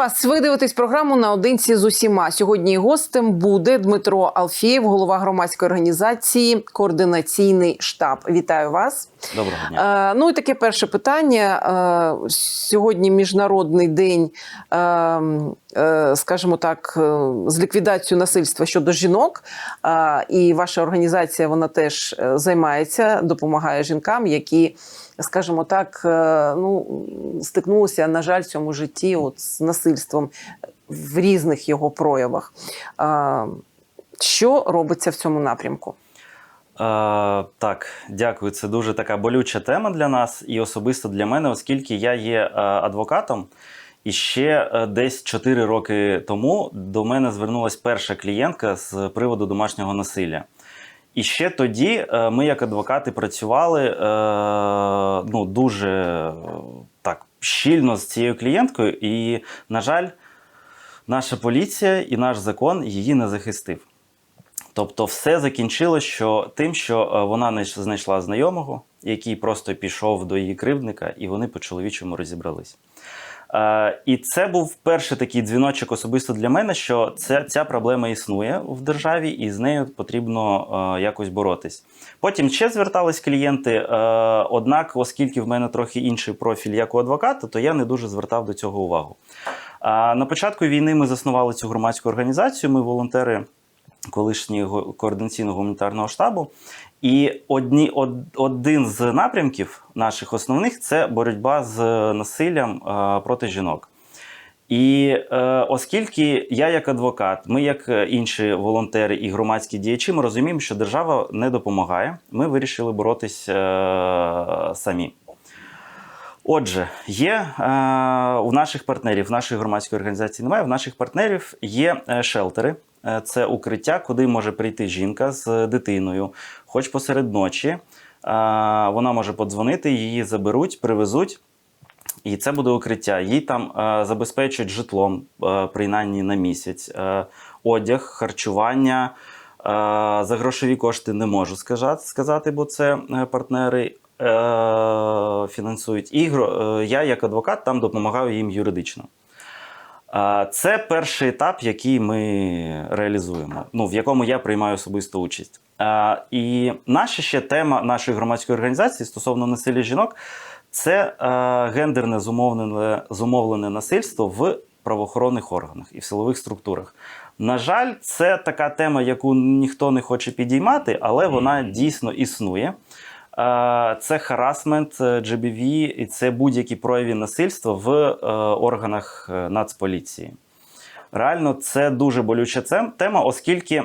Вітаю вас! Ви дивитесь програму наодинці з усіма. Сьогодні гостем буде Дмитро Алфєєв, голова громадської організації Координаційний штаб. Вітаю вас. Доброго дня. Е, ну і таке перше питання. Е, сьогодні міжнародний день, е, е, скажімо так, е, з ліквідацією насильства щодо жінок. Е, і ваша організація вона теж е, займається, допомагає жінкам, які, скажімо так, е, ну стикнулися, на жаль, в цьому житті от, з насильством в різних його проявах. Що робиться в цьому напрямку? Е, так, дякую. Це дуже така болюча тема для нас і особисто для мене, оскільки я є е, адвокатом. І ще е, десь 4 роки тому до мене звернулася перша клієнтка з приводу домашнього насилля. І ще тоді е, ми, як адвокати, працювали е, ну, дуже е, так щільно з цією клієнткою, і, на жаль, наша поліція і наш закон її не захистив. Тобто, все закінчилось що тим, що вона не знайшла знайомого, який просто пішов до її кривдника, і вони по чоловічому розібрались. Е, і це був перший такий дзвіночок особисто для мене, що це, ця проблема існує в державі, і з нею потрібно е, якось боротись. Потім ще звертались клієнти. Е, однак, оскільки в мене трохи інший профіль як у адвоката, то я не дуже звертав до цього увагу. На початку війни ми заснували цю громадську організацію. Ми волонтери колишнього координаційного гуманітарного штабу. І одні, од, один з напрямків наших основних це боротьба з насиллям е, проти жінок. І е, оскільки я як адвокат, ми, як е, інші волонтери і громадські діячі, ми розуміємо, що держава не допомагає, ми вирішили боротись е, самі. Отже, є е, у наших партнерів, в нашої громадської організації немає. В наших партнерів є е, шелтери. Е, Це укриття, куди може прийти жінка з дитиною, хоч посеред ночі. Е, Вона може подзвонити, її заберуть, привезуть. І це буде укриття. Їй там е, забезпечують житлом, е, принаймні на місяць, е, одяг, харчування. Е, за грошові кошти не можу сказати, сказати бо це партнери фінансують. І гро- е, я, як адвокат, там допомагаю їм юридично. Е, Це перший етап, який ми реалізуємо, ну, в якому я приймаю особисту участь. Е, І наша ще тема нашої громадської організації стосовно насилля жінок це е, гендерне зумовлене, зумовлене насильство в правоохоронних органах і в силових структурах. На жаль, це така тема, яку ніхто не хоче підіймати, але вона дійсно існує. Е, Це харасмент, е, GBV і це будь-які прояви насильства в е, органах Нацполіції. Реально, це дуже болюча тема, оскільки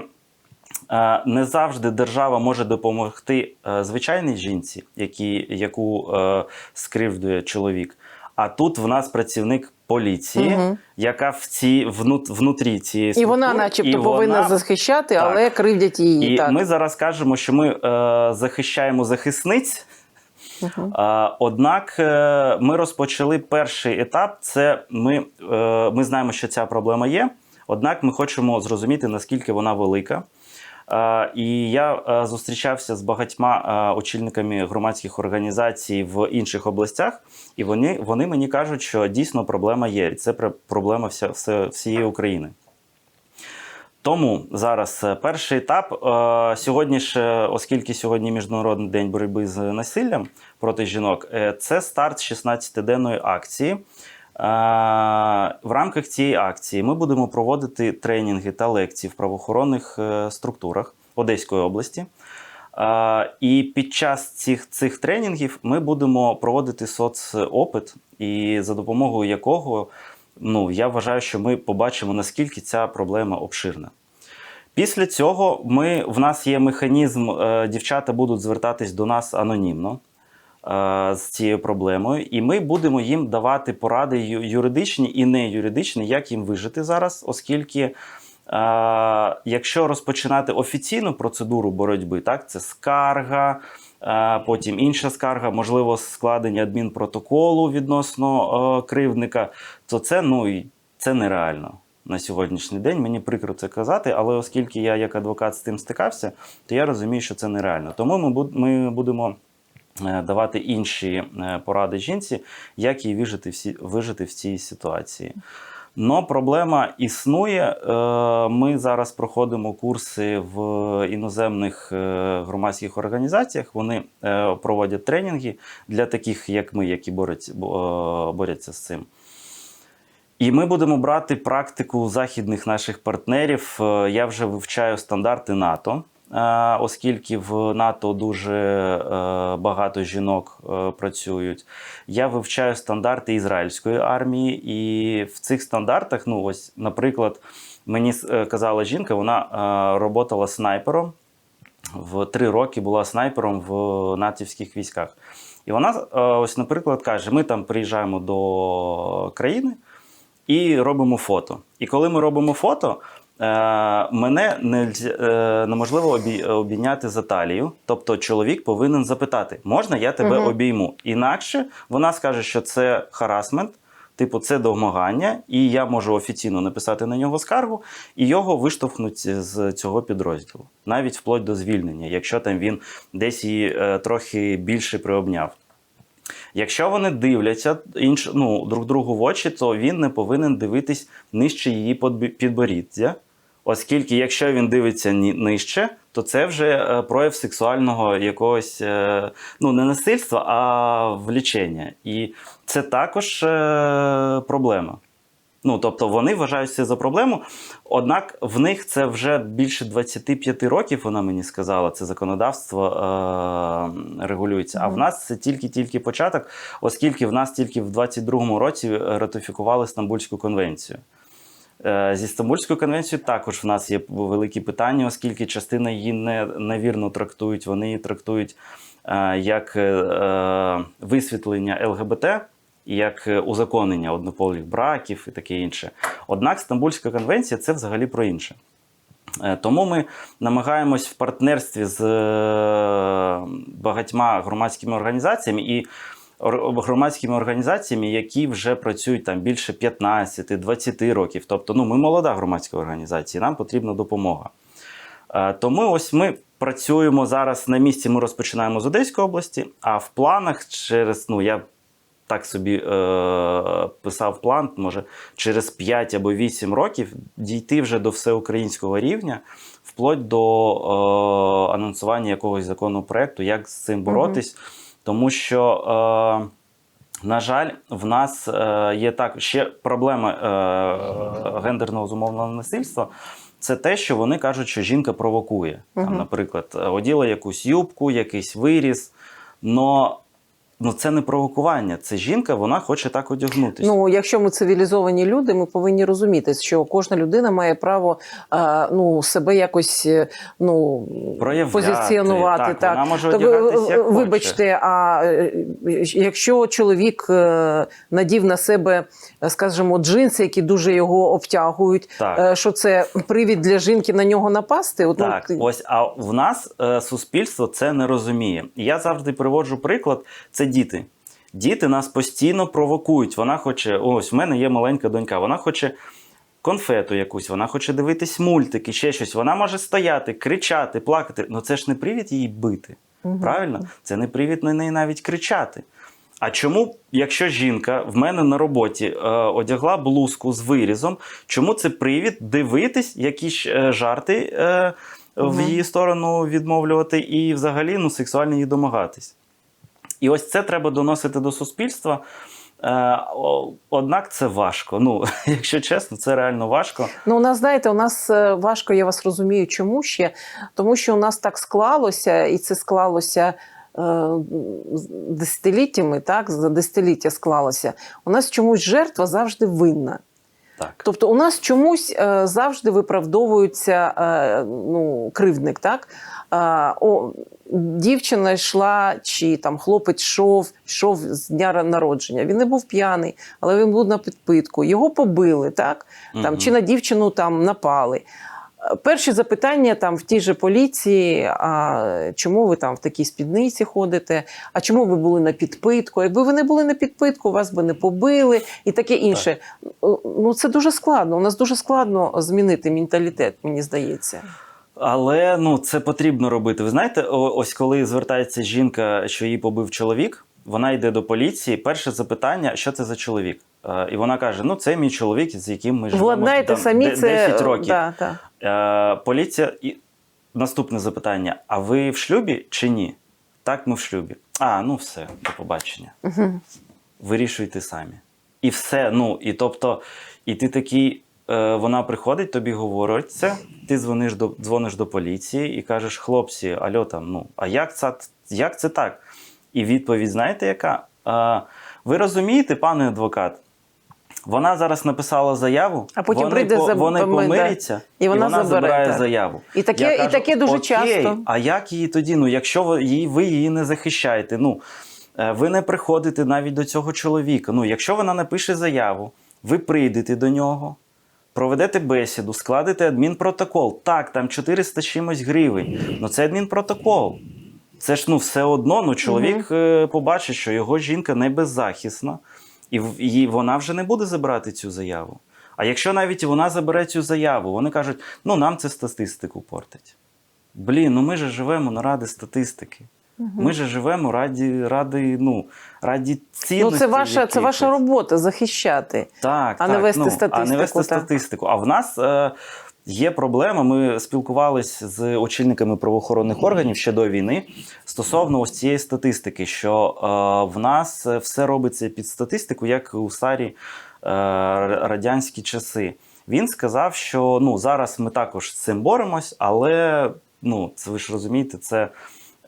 не завжди держава може допомогти звичайній жінці, яку скривдує чоловік. А тут в нас працівник поліції, Мгм. яка в ці внут, внутрі цієї І вона, начебто, і повинна вона- захищати, Так. але кривдять її. і так. ми зараз кажемо, що ми е, захищаємо захисниць. Е, однак е, ми розпочали перший етап. Це ми, е, ми знаємо, що ця проблема є. Однак ми хочемо зрозуміти, наскільки вона велика. Е, І я е, зустрічався з багатьма е, очільниками громадських організацій в інших областях, і вони, вони мені кажуть, що дійсно проблема є. Це проблема вся, все- всієї України. Тому зараз перший етап. Сьогодні ж, оскільки сьогодні Міжнародний день боротьби з насиллям проти жінок, це старт 16-денної акції. Е, В рамках цієї акції ми будемо проводити тренінги та лекції в правоохоронних е, структурах Одеської області. Е, І під час цих, цих тренінгів ми будемо проводити соцопит, і за допомогою якого ну, я вважаю, що ми побачимо, наскільки ця проблема обширна. Після цього ми, в нас є механізм, дівчата будуть звертатись до нас анонімно з цією проблемою, і ми будемо їм давати поради юридичні і не юридичні, як їм вижити зараз, оскільки. е, Якщо розпочинати офіційну процедуру боротьби, так це скарга, е, потім інша скарга, можливо, складення адмінпротоколу відносно е, кривдника, то це ну це нереально на сьогоднішній день. Мені прикро це казати, але оскільки я як адвокат з тим стикався, то я розумію, що це нереально. Тому ми будемо. Е, Давати інші е, поради жінці, як їй вижити, всі, вижити в цій ситуації. Но проблема існує. Е, Ми зараз проходимо курси в іноземних громадських організаціях. Вони проводять тренінги для таких, як ми, які борються, бо- борються з цим. І ми будемо брати практику західних наших партнерів. Я вже вивчаю стандарти НАТО, оскільки в НАТО дуже е, багато жінок е, працюють. Я вивчаю стандарти ізраїльської армії, і в цих стандартах, ну ось, наприклад, мені е, казала жінка, вона роботала снайпером. В три роки була снайпером в натівських військах. І вона, ось, наприклад, каже: ми там приїжджаємо до країни і робимо фото. І коли ми робимо фото, мене нельзя- е, неможливо обій- обійняти за талію. Тобто чоловік повинен запитати: можна я тебе Мгм. обійму? Інакше вона скаже, що це харасмент. Типу, це домагання, і я можу офіційно написати на нього скаргу, і його виштовхнуть з цього підрозділу, навіть вплоть до звільнення, якщо там він десь її е, трохи більше приобняв. Якщо вони дивляться інш, ну, друг другу в очі, то він не повинен дивитись нижче її підборіддя. Оскільки, якщо він дивиться нижче, то це вже е, прояв сексуального якогось е, ну, не насильства, а влічення. І це також е, проблема. Ну, тобто вони вважають це за проблему. Однак в них це вже більше 25 років, вона мені сказала, це законодавство е- регулюється. А в нас це тільки-тільки початок, оскільки в нас тільки в 22-му році ратифікували Стамбульську конвенцію. Е, Зі Стамбульською конвенцією також в нас є великі питання, оскільки частина її не, невірно трактують. Вони її трактують е, як е, е, висвітлення ЛГБТ, як е, узаконення однополих браків і таке інше. Однак Стамбульська конвенція це взагалі про інше. Е, Тому ми намагаємось в партнерстві з е, багатьма громадськими організаціями і громадськими організаціями, які вже працюють там більше 15-20 років. Тобто, ну, ми молода громадська організація, нам потрібна допомога. Тому ось ми працюємо зараз на місці. Ми розпочинаємо з Одеської області, а в планах через ну я так собі е, писав план, може через 5 або 8 років дійти вже до всеукраїнського рівня, вплоть до е, анонсування якогось законопроекту, як з цим боротись, тому що. Е, на жаль, в нас е, є так ще проблема е, гендерного зумовленого насильства. Це те, що вони кажуть, що жінка провокує. Там, наприклад, оділа якусь юбку, якийсь виріс. Но ну, це не провокування. Це жінка, вона хоче так одягнутися. Ну, якщо ми цивілізовані люди, ми повинні розуміти, що кожна людина має право е, ну, себе якось е, ну, Проявляти, позиціонувати. так, вона може Тобто, як е, хоче. вибачте, а е, якщо чоловік е, надів на себе, скажімо, джинси, які дуже його обтягують, Так. що це привід для жінки на нього напасти? От, ну, Так, ти- ось а в нас суспільство це не розуміє. Я завжди приводжу приклад: це діти. Діти нас постійно провокують. Вона хоче, ось в мене є маленька донька, вона хоче конфету якусь, вона хоче дивитись мультики, ще щось. Вона може стояти, кричати, плакати. Ну це ж не привід її бити. Мгм. Правильно? Це не привід на неї навіть кричати. А чому, якщо жінка в мене на роботі е, одягла блузку з вирізом, чому це привід дивитись якісь е, жарти е, в Мгм. її сторону відмовлювати і взагалі ну, сексуально її домагатись? І ось це треба доносити до суспільства. Е, однак це важко. Ну, якщо чесно, це реально важко. Ну, у нас, знаєте, у нас е, важко, я вас розумію, чому ще? Тому що у нас так склалося, і це склалося е, десятиліттями, так, за десятиліття склалося. У нас чомусь жертва завжди винна. Так. Тобто у нас чомусь завжди виправдовується ну, кривдник, так? О, дівчина йшла, чи там хлопець йшов, йшов з дня народження. Він не був п'яний, але він був на підпитку. Його побили, так? Там, Мгм. Чи на дівчину там напали. Перші запитання там в тій же поліції: а чому ви там в такій спідниці ходите? А чому ви були на підпитку? Якби ви не були на підпитку, вас би не побили і таке інше. Ну це дуже складно. У нас дуже складно змінити менталітет, мені здається. Але ну це потрібно робити. Ви знаєте, ось коли звертається жінка, що її побив чоловік, Вона йде до поліції. Перше запитання: що це за чоловік? Е, І вона каже: Ну, це мій чоловік, з яким ми живемо там, самі де- це років. Да, да. Е, поліція і наступне запитання: а ви в шлюбі чи ні? Так, ми в шлюбі. А, ну все, до побачення. Угу. Вирішуйте самі. І все. Ну, і тобто, і ти такий, вона приходить, тобі говорить це, ти дзвониш до, дзвониш до поліції і кажеш, хлопці, альо там, ну, а як це, як це так? І відповідь, знаєте, яка? Е, ви розумієте, пане адвокат? Вона зараз написала заяву, А потім вони, прийде за- вони помиряться, І вона забере, забирає так. заяву. І таке- Я і кажу, таке дуже «Окей, часто». А як її тоді? Ну, якщо ви її, ви її не захищаєте, ну е, ви не приходите навіть до цього чоловіка. Ну, якщо вона напише заяву, ви прийдете до нього, проведете бесіду, складете адмінпротокол. Так, там 400 чимось гривень. Ну це адмінпротокол. Це ж ну все одно. Ну чоловік е, побачить, що його жінка не беззахисна, і, і вона вже не буде забирати цю заяву. А якщо навіть вона забере цю заяву, вони кажуть, ну нам це статистику портить. Блін, ну ми же живемо на ради статистики. Ми же живемо раді, ради, ну, раді Ну, це ваша, це ваша робота захищати. Так, А так, не вести ну, А не вести так. статистику. А в нас е, є проблема. Ми спілкувалися з очільниками правоохоронних органів ще до війни стосовно ось цієї статистики, що е, в нас все робиться під статистику, як у старі е, радянські часи. Він сказав, що ну, зараз ми також з цим боремось, але ну, це ви ж розумієте, це.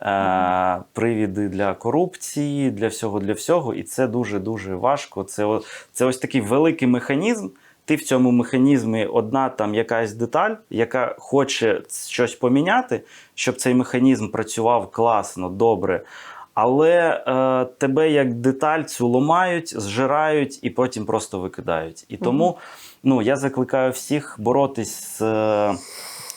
Е, привіди для корупції, для всього, для всього, і це дуже дуже важко. Це, це ось такий великий механізм. Ти в цьому механізмі одна там якась деталь, яка хоче щось поміняти, щоб цей механізм працював класно, добре. Але е, тебе як деталь цю ламають, зжирають і потім просто викидають. І тому ну, я закликаю всіх боротись з. е,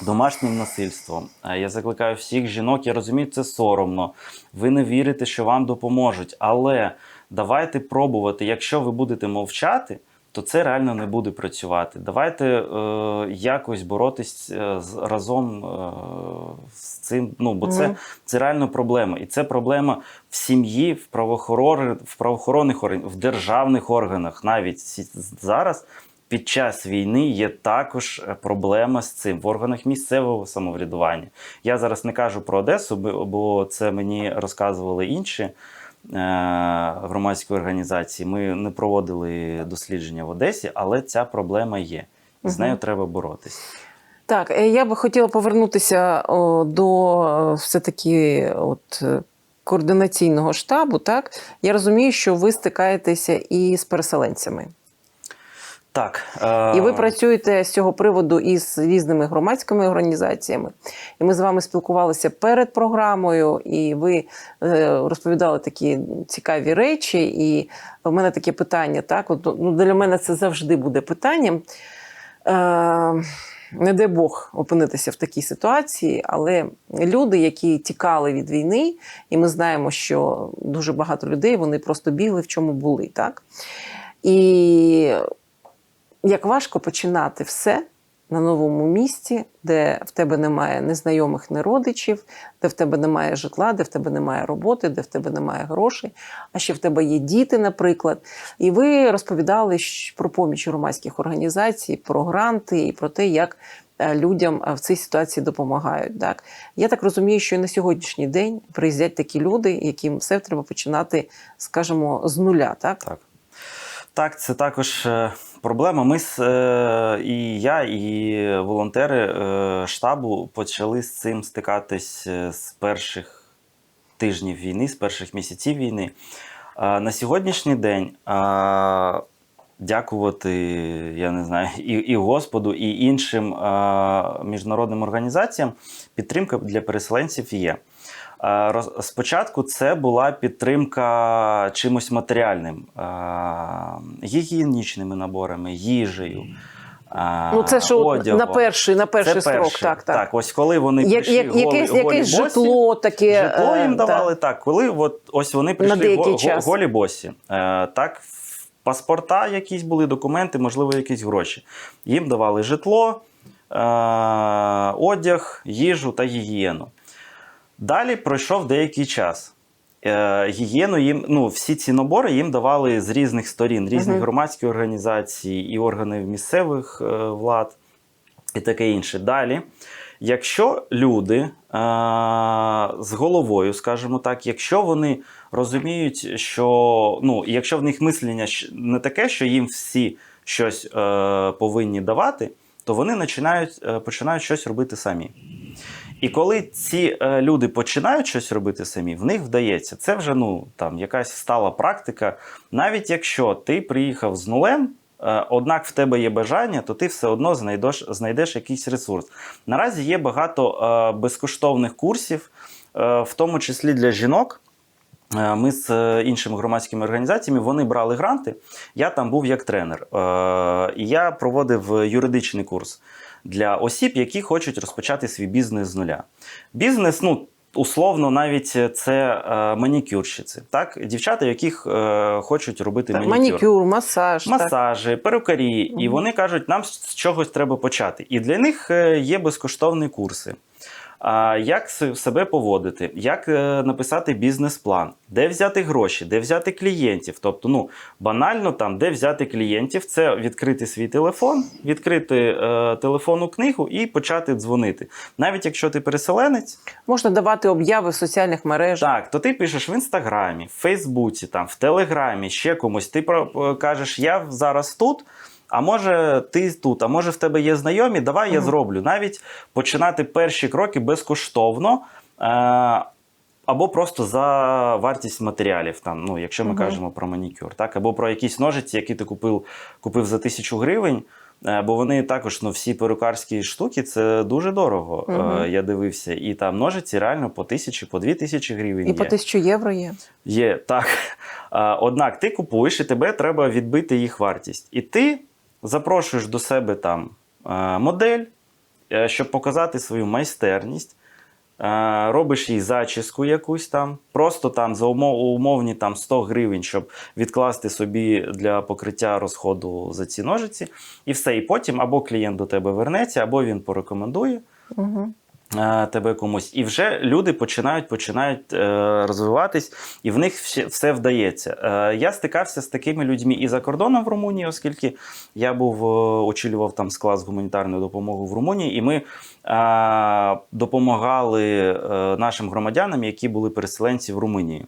домашнім насильством. Е, Я закликаю всіх жінок, я розумію, це соромно. Ви не вірите, що вам допоможуть. Але давайте пробувати. Якщо ви будете мовчати, то це реально не буде працювати. Давайте е, якось боротись е, з, разом е, з цим. Ну, бо це, Мгм. це реально проблема. І це проблема в сім'ї, в, правоохорон, в правоохоронних органах, в державних органах. Навіть зараз під час війни є також е, проблема з цим в органах місцевого самоврядування. Я зараз не кажу про Одесу, бо- це мені розказували інші е, громадські організації. Ми не проводили дослідження в Одесі, але ця проблема є. І з нею треба боротись. Так, е, я би хотіла повернутися до все-таки от, координаційного штабу. Так? Я розумію, що ви стикаєтеся і з переселенцями. Так, е, І ви працюєте з цього приводу із різними громадськими організаціями. І ми з вами спілкувалися перед програмою, і ви е, розповідали такі цікаві речі. І в мене таке питання: так, от, ну, для мене це завжди буде питанням. Е, не дай Бог опинитися в такій ситуації, але люди, які тікали від війни, і ми знаємо, що дуже багато людей вони просто бігли в чому були, так? І як важко починати все на новому місці, де в тебе немає незнайомих ні родичів, де в тебе немає житла, де в тебе немає роботи, де в тебе немає грошей, а ще в тебе є діти, наприклад. І ви розповідали про поміч громадських організацій, про гранти і про те, як е, людям е, в цій ситуації допомагають. Так? Я так розумію, що і на сьогоднішній день приїздять такі люди, яким все треба починати, скажімо, з нуля. Так? Так. Так, це також е, проблема. Ми з, е, і я, і волонтери е, штабу почали з цим стикатись з перших тижнів війни, з перших місяців війни. На сьогоднішній день дякувати, я не знаю, і, і Господу, і іншим міжнародним організаціям підтримка для переселенців є. Е, Спочатку це була підтримка чимось матеріальним, е, гігієнічними наборами, їжею. е, Ну, це що от одягом. на перший, на перший Це строк, перше. так, так. Так, ось коли вони Як, прийшли як, голі, якесь, голі якесь босі, житло таке. Житло їм е, давали так. так. Коли от ось вони прийшли го- час. голі босі. Так, паспорта, якісь були документи, можливо, якісь гроші. Їм давали житло, одяг, їжу та гігієну. Далі пройшов деякий час. Е, гігієну їм, ну, всі ці набори їм давали з різних сторін, різні Мгм. громадські організації і органи місцевих е, влад і таке інше. Далі, якщо люди е, з головою, скажімо так, якщо вони розуміють, що ну, якщо в них мислення не таке, що їм всі щось е, повинні давати, то вони починають, е, починають щось робити самі. І коли ці е, люди починають щось робити самі, в них вдається. Це вже ну, там, якась стала практика. Навіть якщо ти приїхав з нулем, е, однак в тебе є бажання, то ти все одно знайдеш, знайдеш якийсь ресурс. Наразі є багато е, безкоштовних курсів, е, в тому числі для жінок. Е, Ми з іншими громадськими організаціями вони брали гранти. Я там був як тренер. Е, я проводив юридичний курс для осіб, які хочуть розпочати свій бізнес з нуля. Бізнес, ну. Условно, навіть це е, манікюрщиці, так? Дівчата, яких е, хочуть робити Так, манікюр. манікюр, масаж. так. перукарі, перукарі, і вони кажуть, нам з чогось треба почати. І для них е, є безкоштовні курси. А, Як себе поводити, як е, написати бізнес-план, де взяти гроші, де взяти клієнтів. Тобто, ну банально там, де взяти клієнтів, це відкрити свій телефон, відкрити е, телефонну книгу і почати дзвонити. Навіть якщо ти переселенець, Можна давати обяви в соціальних мережах. так, то ти пишеш в інстаграмі, в Фейсбуці, там, в Телеграмі, ще комусь. Ти про кажеш, я зараз тут. А може ти тут, а може в тебе є знайомі, давай я зроблю. Навіть починати перші кроки безкоштовно. Е- або просто за вартість матеріалів, там, ну, якщо ми Мгм. кажемо про манікюр, так? або про якісь ножиці, які ти купив, купив за тисячу гривень. е, Бо вони також ну, всі перукарські штуки це дуже дорого. Мгм. е, Я дивився. І там ножиці реально по тисячі, по дві тисячі гривень. І є. по тисячу євро є. Є так. Однак ти купуєш і тебе треба відбити їх вартість. І ти запрошуєш до себе там е, модель, е, щоб показати свою майстерність. Е, Робиш їй зачіску якусь там, просто там за умовні там 100 гривень, щоб відкласти собі для покриття розходу за ці ножиці, і все. І потім або клієнт до тебе вернеться, або він порекомендує Угу. Е, тебе комусь. І вже люди починають починають е, розвиватись, і в них все, вдається. Е, я стикався з такими людьми і за кордоном в Румунії, оскільки я був очолював там склад з гуманітарної допомоги в Румунії, і ми допомагали нашим громадянам, які були переселенці в Румунії.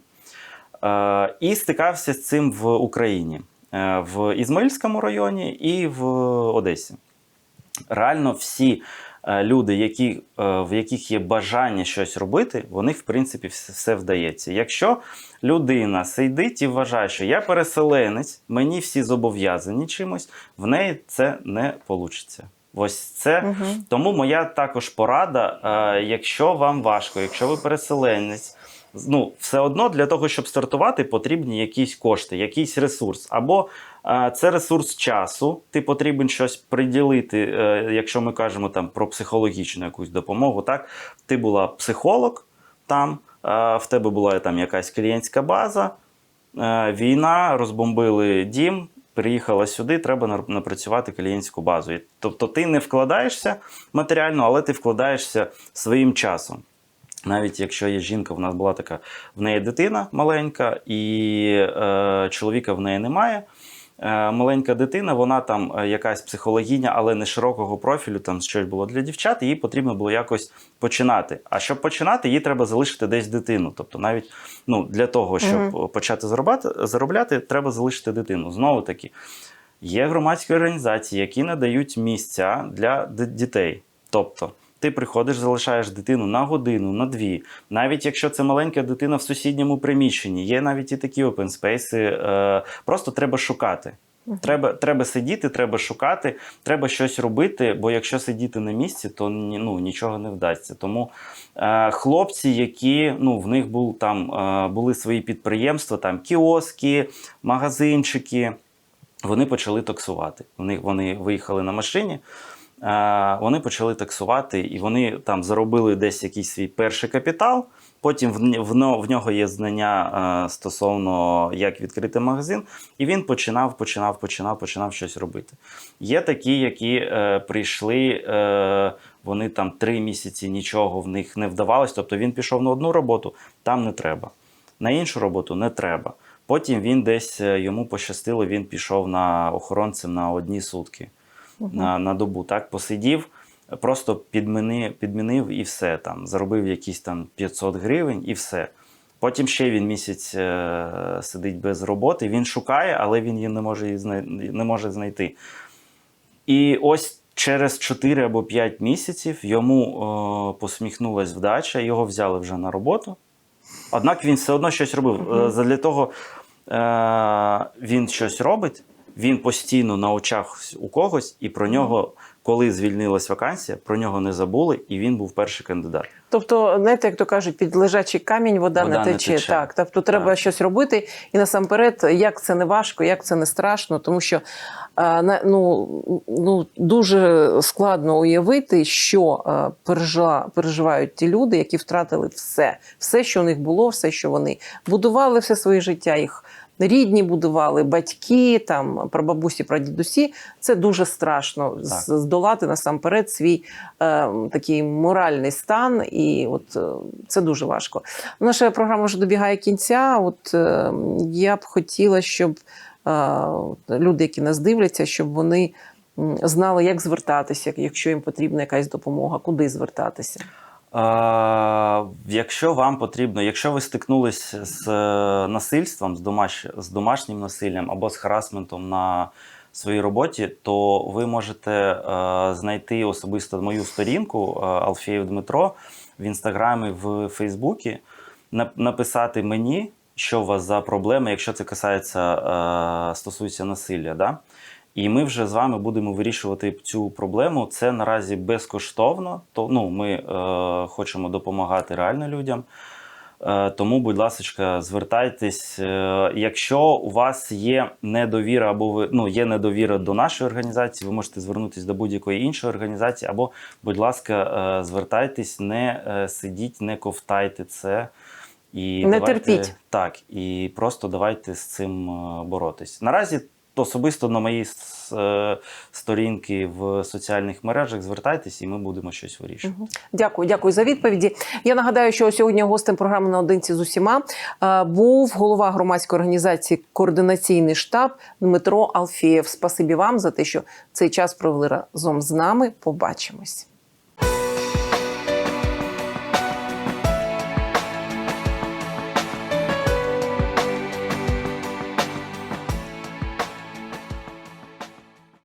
І стикався з цим в Україні, в Ізмаїльському районі і в Одесі. Реально всі люди, які, е, в яких є бажання щось робити, вони в принципі, все, все вдається. Якщо людина сидить і вважає, що я переселенець, мені всі зобов'язані чимось, в неї це не вийде. Ось це. Угу. Тому моя також порада, е, якщо вам важко, якщо ви переселенець, ну, все одно для того, щоб стартувати, потрібні якісь кошти, якийсь ресурс. Або е, це ресурс часу, ти потрібен щось приділити, е, якщо ми кажемо там про психологічну якусь допомогу. Так, ти була психолог там, е, в тебе була там якась клієнтська база, е, війна, розбомбили дім. Приїхала сюди, треба напрацювати клієнтську базу. Тобто ти не вкладаєшся матеріально, але ти вкладаєшся своїм часом. Навіть якщо є жінка, в нас була така, в неї дитина маленька, і е, чоловіка в неї немає. Е, маленька дитина, вона там е, якась психологіня, але не широкого профілю, там щось було для дівчат, їй потрібно було якось починати. А щоб починати, їй треба залишити десь дитину. Тобто, навіть ну, для того, щоб Мгм. почати заробляти, заробляти, треба залишити дитину. Знову таки, є громадські організації, які надають місця для дітей. Тобто, ти приходиш, залишаєш дитину на годину, на дві. Навіть якщо це маленька дитина в сусідньому приміщенні, є навіть і такі опенспейси. Е, просто треба шукати. Треба, треба сидіти, треба шукати, треба щось робити, бо якщо сидіти на місці, то ну, нічого не вдасться. Тому е, хлопці, які ну, в них був, там, е, були свої підприємства, там кіоски, магазинчики, вони почали таксувати. Вони, вони виїхали на машині, вони почали таксувати, і вони там заробили десь якийсь свій перший капітал. Потім в, нього є знання стосовно як відкрити магазин, і він починав, починав, починав, починав щось робити. Є такі, які е, прийшли, е, вони там три місяці нічого в них не вдавалось. Тобто він пішов на одну роботу, там не треба. На іншу роботу не треба. Потім він десь е, йому пощастило, він пішов на охоронцем на одні сутки на, на добу. Так посидів, просто підмінив, підмінив і все там. Заробив якісь там 500 гривень і все. Потім ще він місяць е, сидить без роботи. Він шукає, але він її не може, її знай- не може знайти. І ось через 4 або 5 місяців йому е, посміхнулась вдача, його взяли вже на роботу. Однак він все одно щось робив. Е, Задля того е, він щось робить, він постійно на очах у когось, і про нього, коли звільнилась вакансія, про нього не забули, і він був перший кандидат. Тобто, знаєте, як то кажуть, під лежачий камінь вода, Вода не не тече. тече. Так, тобто треба Так. щось робити, і насамперед, як це не важко, як це не страшно, тому що е, ну, ну, дуже складно уявити, що е, пережила, переживають ті люди, які втратили все, все, що у них було, все, що вони будували все своє життя, їх рідні будували, батьки, там, прабабусі, прадідусі. Це дуже страшно Так. здолати насамперед свій е, такий моральний стан, і от е, це дуже важко. Наша програма вже добігає кінця. От е, я б хотіла, щоб е, люди, які нас дивляться, щоб вони знали, як звертатися, якщо їм потрібна якась допомога, куди звертатися. Якщо вам потрібно, якщо ви стикнулись з е, насильством, з, домаш... з домашнім насиллям або з харасментом на своїй роботі, то ви можете е, знайти особисто мою сторінку е, Алфєєв Дмитро в інстаграмі, в Фейсбуці, на- написати мені, що у вас за проблеми, якщо це касається, стосується насилля. Да? І ми вже з вами будемо вирішувати цю проблему. Це наразі безкоштовно. То ну, ми е, хочемо допомагати реально людям. Е, тому, будь ласка, звертайтесь. Е, якщо у вас є недовіра або ви ну є недовіра до нашої організації, ви можете звернутися до будь-якої іншої організації, або, будь ласка, е, звертайтесь, не е, сидіть, не ковтайте це. І Не давайте- терпіть. Так, і просто давайте з цим е, боротись. Наразі особисто на мої е, сторінки в соціальних мережах звертайтесь, і ми будемо щось вирішувати. Дякую, дякую за відповіді. Я нагадаю, що сьогодні гостем програми наодинці з усіма е, був голова громадської організації Координаційний штаб Дмитро Алфєєв. Спасибі вам за те, що цей час провели разом з нами. Побачимось.